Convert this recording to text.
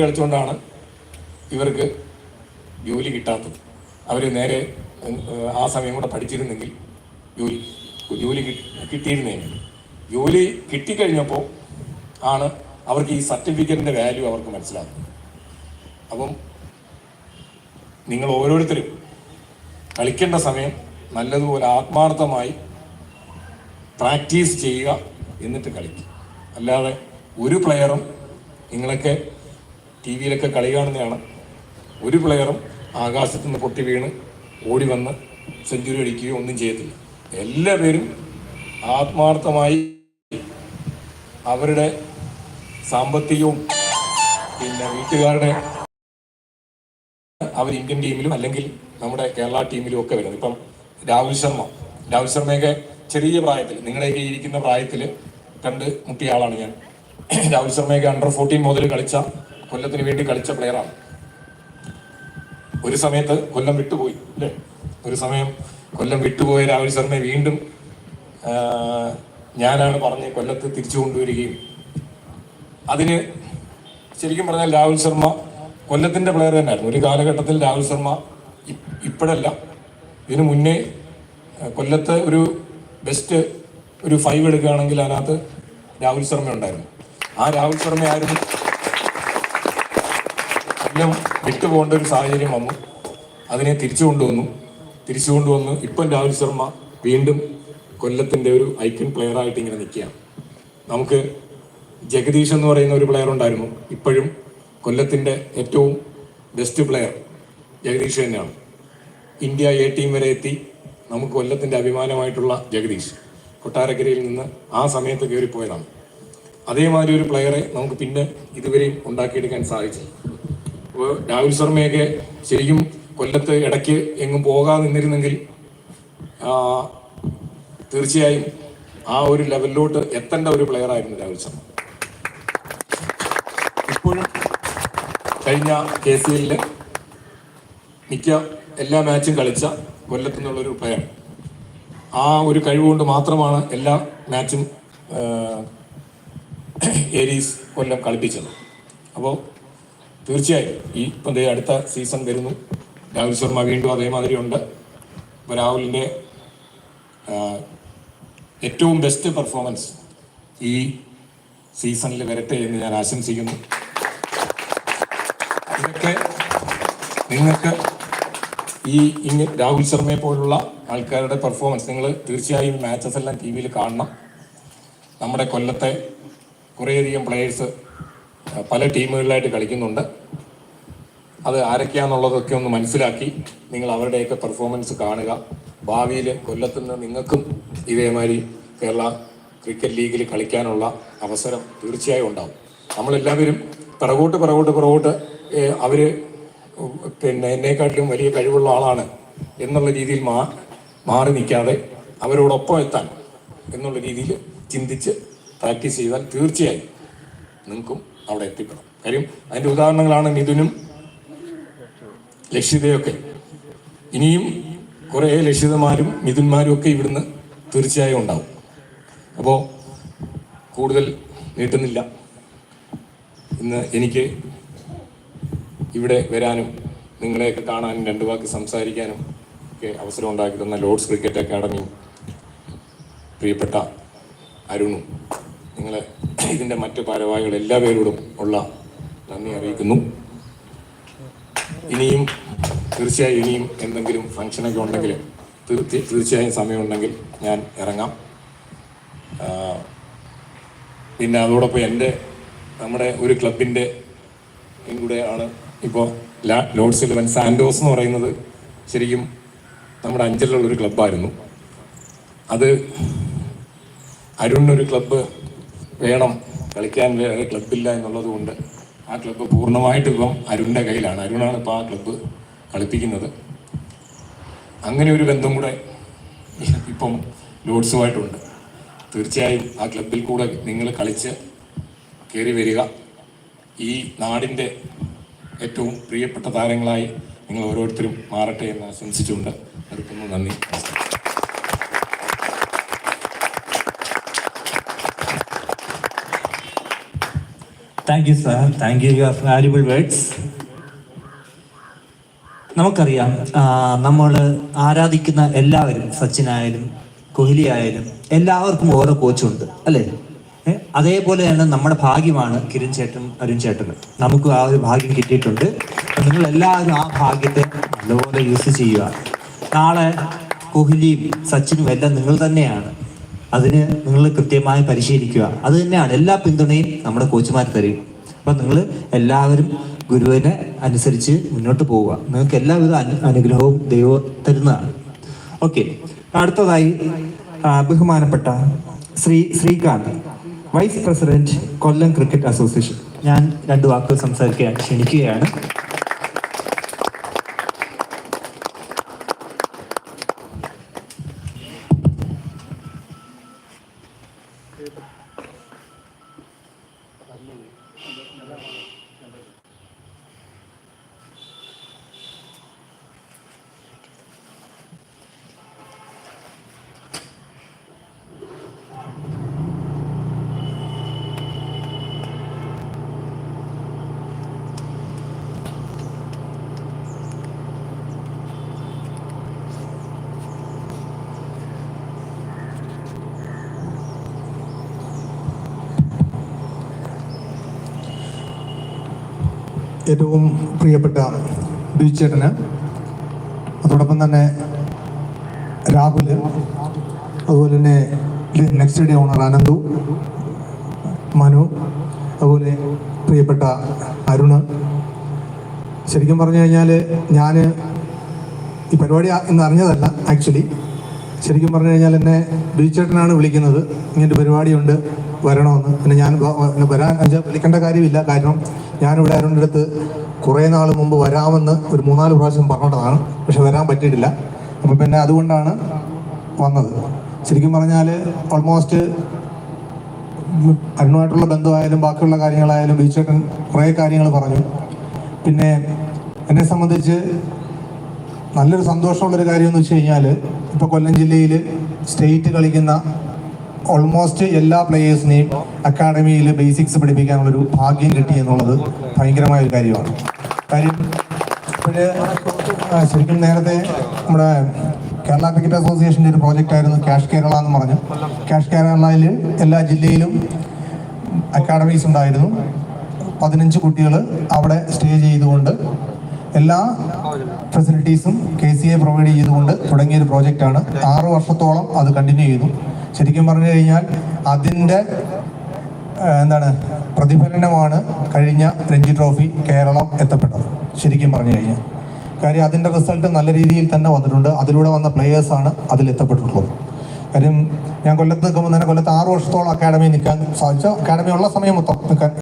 കളിച്ചുകൊണ്ടാണ് ഇവർക്ക് ജോലി കിട്ടാത്തത്. അവർ നേരെ ആ സമയം കൂടെ പഠിച്ചിരുന്നെങ്കിൽ ജോലി ജോലി കിട്ടിയിരുന്നെങ്കിൽ ജോലി കിട്ടിക്കഴിഞ്ഞപ്പോൾ ആണ് അവർക്ക് ഈ സർട്ടിഫിക്കറ്റിന്റെ വാല്യൂ അവർക്ക് മനസ്സിലാകുന്നത് അപ്പം നിങ്ങൾ ഓരോരുത്തരും കളിക്കേണ്ട സമയം നല്ലതുപോലെ ആത്മാർത്ഥമായി പ്രാക്ടീസ് ചെയ്യുക എന്നിട്ട് കളിക്കുക. അല്ലാതെ ഒരു പ്ലെയറും നിങ്ങളൊക്കെ ടി വിയിലൊക്കെ കളി കാണുന്നതാണ്. ഒരു പ്ലെയറും ആകാശത്തു നിന്ന് പൊട്ടി വീണ് ഓടി വന്ന് സെഞ്ചുറി അടിക്കുകയോ ഒന്നും ചെയ്യത്തില്ല. എല്ലാ പേരും ആത്മാർത്ഥമായി അവരുടെ സാമ്പത്തികവും പിന്നെ വീട്ടുകാരുടെ അവർ ഇന്ത്യൻ ടീമിലും അല്ലെങ്കിൽ നമ്മുടെ കേരള ടീമിലും ഒക്കെ വരുന്നത്. ഇപ്പം രാഹുൽ ശർമ്മ. രാഹുൽ ശർമ്മയൊക്കെ ചെറിയ പ്രായത്തിൽ നിങ്ങളുടെയൊക്കെ ഇരിക്കുന്ന പ്രായത്തിൽ കണ്ട് മുട്ടിയ ആളാണ് ഞാൻ. രാഹുൽ ശർമ്മയൊക്കെ അണ്ടർ ഫോർട്ടീൻ മുതൽ കളിച്ച കൊല്ലത്തിന് വേണ്ടി കളിച്ച പ്ലെയറാണ് ഒരു സമയത്ത് കൊല്ലം വിട്ടുപോയി അല്ലേ? ഒരു സമയം കൊല്ലം വിട്ടുപോയ രാഹുൽ ശർമ്മയെ വീണ്ടും ഞാനാണ് പറഞ്ഞ് കൊല്ലത്ത് തിരിച്ചു കൊണ്ടുവരികയും. അതിന് ശരിക്കും പറഞ്ഞാൽ രാഹുൽ ശർമ്മ കൊല്ലത്തിന്റെ പ്ലെയർ തന്നെയായിരുന്നു. ഒരു കാലഘട്ടത്തിൽ രാഹുൽ ശർമ്മ ഇപ്പോഴല്ല. ഇതിനു മുന്നേ കൊല്ലത്ത് ഒരു ബെസ്റ്റ് ഒരു ഫൈവ് എടുക്കുകയാണെങ്കിൽ അതിനകത്ത് രാഹുൽ ശർമ്മ ഉണ്ടായിരുന്നു. ആ രാഹുൽ ശർമ്മയായിരുന്നു കൊല്ലം വിട്ടുപോകേണ്ട ഒരു സാഹചര്യം വന്നു. അതിനെ തിരിച്ചു കൊണ്ടുവന്നു. തിരിച്ചു കൊണ്ടുവന്ന് ഇപ്പം രാഹുൽ ശർമ്മ വീണ്ടും കൊല്ലത്തിന്റെ ഒരു ഐക്കൺ പ്ലെയർ ആയിട്ട് ഇങ്ങനെ നിൽക്കുകയാണ്. നമുക്ക് ജഗദീഷ് എന്ന് പറയുന്ന ഒരു പ്ലെയർ ഉണ്ടായിരുന്നു. ഇപ്പോഴും കൊല്ലത്തിന്റെ ഏറ്റവും ബെസ്റ്റ് പ്ലെയർ ജഗദീഷ് തന്നെയാണ്. ഇന്ത്യ എ ടീം വരെ എത്തി. നമുക്ക് കൊല്ലത്തിന്റെ അഭിമാനമായിട്ടുള്ള ജഗദീഷ് കൊട്ടാരക്കരയിൽ നിന്ന് ആ സമയത്ത് കയറിപ്പോയതാണ്. അതേമാതിരി ഒരു പ്ലെയറെ നമുക്ക് പിന്നെ ഇതുവരെയും ഉണ്ടാക്കിയെടുക്കാൻ സാധിച്ചു അപ്പോൾ രാഹുൽ ശർമ്മയൊക്കെ ശരിക്കും കൊല്ലത്ത് ഇടയ്ക്ക് എങ്ങും പോകാതെ നിന്നിരുന്നെങ്കിൽ തീർച്ചയായും ആ ഒരു ലെവലിലോട്ട് എത്തേണ്ട ഒരു പ്ലെയർ ആയിരുന്നു രാഹുൽ ശർമ്മ. ഇപ്പോഴും കഴിഞ്ഞ കെ സി എല്ലിൽ മിക്ക എല്ലാ മാച്ചും കളിച്ച കൊല്ലത്തു നിന്നുള്ളൊരു പ്ലെയർ ആ ഒരു കഴിവുകൊണ്ട് മാത്രമാണ് എല്ലാ മാച്ചും ഏരീസ് കൊല്ലം കളിപ്പിച്ചത്. അപ്പോൾ തീർച്ചയായും. ഈ ഇപ്പം അടുത്ത സീസൺ വരുന്നു. രാഹുൽ ശർമ്മ വീണ്ടും അതേമാതിരി ഉണ്ട്. ഇപ്പോൾ രാഹുലിന്റെ ഏറ്റവും ബെസ്റ്റ് പെർഫോമൻസ് ഈ സീസണിൽ വരട്ടെ എന്ന് ഞാൻ ആശംസിക്കുന്നു. ഇതൊക്കെ നിങ്ങൾക്ക് ഈ ഇങ്ങ് രാഹുൽ ശർമ്മയെ പോലുള്ള ആൾക്കാരുടെ പെർഫോമൻസ് നിങ്ങൾ തീർച്ചയായും മാച്ചസ് എല്ലാം ടി വിയിൽ കാണണം. നമ്മുടെ കൊല്ലത്തെ കുറേയധികം പ്ലേയേഴ്സ് പല ടീമുകളിലായിട്ട് കളിക്കുന്നുണ്ട്. അത് ആരൊക്കെയാണെന്നുള്ളതൊക്കെ ഒന്ന് മനസ്സിലാക്കി നിങ്ങൾ അവരുടെയൊക്കെ പെർഫോമൻസ് കാണുക. ഭാവിയിൽ കൊല്ലത്തുനിന്ന് നിങ്ങൾക്കും ഇതേമാതിരി കേരള ക്രിക്കറ്റ് ലീഗിൽ കളിക്കാനുള്ള അവസരം തീർച്ചയായും ഉണ്ടാവും. നമ്മളെല്ലാവരും പിറകോട്ട് പിറകോട്ട് പിറകോട്ട് അവർ പിന്നെ എന്നെക്കാട്ടിലും വലിയ കഴിവുള്ള ആളാണ് എന്നുള്ള രീതിയിൽ മാ മാറി നിൽക്കാതെ അവരോടൊപ്പം എത്താൻ എന്നുള്ള രീതിയിൽ ചിന്തിച്ച് പ്രാക്ടീസ് ചെയ്താൽ തീർച്ചയായും നിങ്ങൾക്കും അവിടെ എത്തിക്കണം. കാര്യം അതിന്റെ ഉദാഹരണങ്ങളാണ് മിഥുനും ലക്ഷിതയൊക്കെ. ഇനിയും കുറേ ലക്ഷിതമാരും മിഥുന്മാരും ഒക്കെ ഇവിടുന്ന് തീർച്ചയായും ഉണ്ടാവും. അപ്പോൾ കൂടുതൽ നീട്ടുന്നില്ല. ഇന്ന് എനിക്ക് ഇവിടെ വരാനും നിങ്ങളെയൊക്കെ കാണാനും രണ്ട് വാക്ക് സംസാരിക്കാനും ഒക്കെ അവസരം ഉണ്ടാക്കി തന്ന ലോർഡ്സ് ക്രിക്കറ്റ് അക്കാഡമിയും പ്രിയപ്പെട്ട അരുണും നിങ്ങളെ ഇതിന്റെ മറ്റ് ഭാരവാഹികൾ എല്ലാവരോടും ഉള്ള നന്ദി അറിയിക്കുന്നു. ഇനിയും തീർച്ചയായും ഇനിയും എന്തെങ്കിലും ഫംഗ്ഷനൊക്കെ ഉണ്ടെങ്കിൽ തീർ- തീർച്ചയായും സമയമുണ്ടെങ്കിൽ ഞാൻ ഇറങ്ങാം. പിന്നെ അതോടൊപ്പം എന്റെ നമ്മുടെ ഒരു ക്ലബിന്റെ കൂടെ ആണ് ഇപ്പോൾ ലോഡ്സ് ഇലവൻ സാൻഡോസ് എന്ന് പറയുന്നത് ശരിക്കും നമ്മുടെ അഞ്ചലിലുള്ള ഒരു ക്ലബ്ബായിരുന്നു അത് അരുണിനൊരു ക്ലബ്ബ് വേണം കളിക്കാൻ വേറെ ക്ലബില്ല എന്നുള്ളത് കൊണ്ട് ആ ക്ലബ്ബ് പൂർണമായിട്ട് ഇപ്പം അരുണിന്റെ കയ്യിലാണ്. അരുണാണ് ഇപ്പോൾ ആ ക്ലബ്ബ് കളിപ്പിക്കുന്നത്. അങ്ങനെ ഒരു ബന്ധം കൂടെ ഇപ്പം ലോഡ്സുമായിട്ടുണ്ട്. തീർച്ചയായും ആ ക്ലബിൽ കൂടെ നിങ്ങൾ കളിച്ച് കയറി വരിക. ഈ നാടിന്റെ ഏറ്റവും പ്രിയപ്പെട്ട താരങ്ങളായി നിങ്ങൾ ഓരോരുത്തരും മാറട്ടെ എന്ന് ആശംസിച്ചുകൊണ്ട് നിർത്തുന്നു. നന്ദി. Thank you sir thank you your valuable words നമുക്കറിയാം നമ്മൾ ആരാധിക്കുന്ന എല്ലാവരും സച്ചിനായാലും കോഹ്ലി ആയാലും എല്ലാവർക്കും ഓരോ കോച്ചുണ്ട് അല്ലേ? അതേപോലെ തന്നെ നമ്മുടെ ഭാഗ്യമാണ് കിരൺ ചേട്ടൻ അരുൺ ചേട്ടനും. നമുക്ക് ആ ഒരു ഭാഗ്യം കിട്ടിയിട്ടുണ്ട്. നിങ്ങൾ എല്ലാവരും ആ ഭാഗ്യത്തെ നല്ലപോലെ യൂസ് ചെയ്യുക. നാളെ കോഹ്ലിയും സച്ചിനും എല്ലാം നിങ്ങൾ തന്നെയാണ്. അതിന് നിങ്ങൾ കൃത്യമായി പരിശീലിക്കുക. അത് തന്നെയാണ് എല്ലാ പിന്തുണയും നമ്മുടെ കോച്ചുമാർ തരും. അപ്പം നിങ്ങൾ എല്ലാവരും ഗുരുവിനെ അനുസരിച്ച് മുന്നോട്ട് പോവുക. നിങ്ങൾക്ക് എല്ലാവിധ അനു അനുഗ്രഹവും ദൈവം തരുന്നതാണ്. ഓക്കെ അടുത്തതായി ബഹുമാനപ്പെട്ട Shri Srikanth vice president Kollam cricket association ഞാൻ രണ്ട് വാക്കുകൾ സംസാരിക്കാൻ ക്ഷണിക്കുകയാണ്. ഏറ്റവും പ്രിയപ്പെട്ട ബിജുചേട്ടന്. അതോടൊപ്പം തന്നെ രാഹുൽ അതുപോലെ തന്നെ next day honour Ananthu Manu അതുപോലെ പ്രിയപ്പെട്ട അരുണ്. ശരിക്കും പറഞ്ഞു കഴിഞ്ഞാൽ ഞാൻ ഈ പരിപാടി ഇന്ന് അറിഞ്ഞതല്ല ആക്ച്വലി ശരിക്കും പറഞ്ഞു കഴിഞ്ഞാൽ എന്നെ ബിജുചേട്ടനാണ് വിളിക്കുന്നത്. ഇങ്ങനൊരു പരിപാടിയുണ്ട് വരണമെന്ന്. പിന്നെ ഞാൻ വരാൻ വിളിക്കേണ്ട കാര്യമില്ല. കാരണം ഞാനിവിടെ അരുണിന്റെ അടുത്ത് കുറേ നാൾ മുമ്പ് വരാമെന്ന് ഒരു മൂന്നാൽ പ്രാവശ്യം പറഞ്ഞിട്ടതാണ് പക്ഷെ വരാൻ പറ്റിയിട്ടില്ല. അപ്പം പിന്നെ അതുകൊണ്ടാണ് വന്നത്. ശരിക്കും പറഞ്ഞാൽ ഓൾമോസ്റ്റ് അരുണുമായിട്ടുള്ള ബന്ധമായാലും ബാക്കിയുള്ള കാര്യങ്ങളായാലും ബീച്ചേട്ടൻ കുറേ കാര്യങ്ങൾ പറഞ്ഞു. പിന്നെ എന്നെ സംബന്ധിച്ച് നല്ലൊരു സന്തോഷമുള്ളൊരു കാര്യം എന്ന് വെച്ച് കഴിഞ്ഞാൽ ഇപ്പോൾ കൊല്ലം ജില്ലയിൽ സ്റ്റേറ്റ് കളിക്കുന്ന ഓൾമോസ്റ്റ് എല്ലാ പ്ലേയേഴ്സിനെയും അക്കാഡമിയിൽ ബേസിക്സ് പഠിപ്പിക്കാനുള്ളൊരു ഭാഗ്യം കിട്ടി എന്നുള്ളത് ഭയങ്കരമായ ഒരു കാര്യമാണ്. കാര്യം ഇപ്പോഴ് ശരിക്കും നേരത്തെ നമ്മുടെ കേരള ക്രിക്കറ്റ് അസോസിയേഷന്റെ ഒരു പ്രോജക്റ്റ് ആയിരുന്നു ക്യാഷ് കേരള എന്ന് പറഞ്ഞു. ക്യാഷ് കേരളയിൽ എല്ലാ ജില്ലയിലും അക്കാഡമീസ് ഉണ്ടായിരുന്നു. പതിനഞ്ച് കുട്ടികൾ അവിടെ സ്റ്റേ ചെയ്തുകൊണ്ട് എല്ലാ ഫെസിലിറ്റീസും കെ സി എ പ്രൊവൈഡ് ചെയ്തുകൊണ്ട് തുടങ്ങിയ ഒരു പ്രോജക്റ്റാണ് ആറ് വർഷത്തോളം അത് കണ്ടിന്യൂ ചെയ്തു. ശരിക്കും പറഞ്ഞു കഴിഞ്ഞാൽ അതിന്റെ എന്താണ് പ്രതിഫലനമാണ് കഴിഞ്ഞ രഞ്ജി ട്രോഫി കേരളം എത്തപ്പെട്ടത് ശരിക്കും പറഞ്ഞു കഴിഞ്ഞാൽ. കാര്യം അതിന്റെ റിസൾട്ട് നല്ല രീതിയിൽ തന്നെ വന്നിട്ടുണ്ട്. അതിലൂടെ വന്ന പ്ലേയേഴ്സാണ് അതിൽ എത്തപ്പെട്ടിട്ടുള്ളത്. കാര്യം ഞാൻ കൊല്ലത്ത് നിൽക്കുമ്പോൾ തന്നെ കൊല്ലത്ത് ആറ് വർഷത്തോളം അക്കാഡമി നിൽക്കാൻ സാധിച്ചു. അക്കാഡമി ഉള്ള സമയം മൊത്തം നിൽക്കാൻ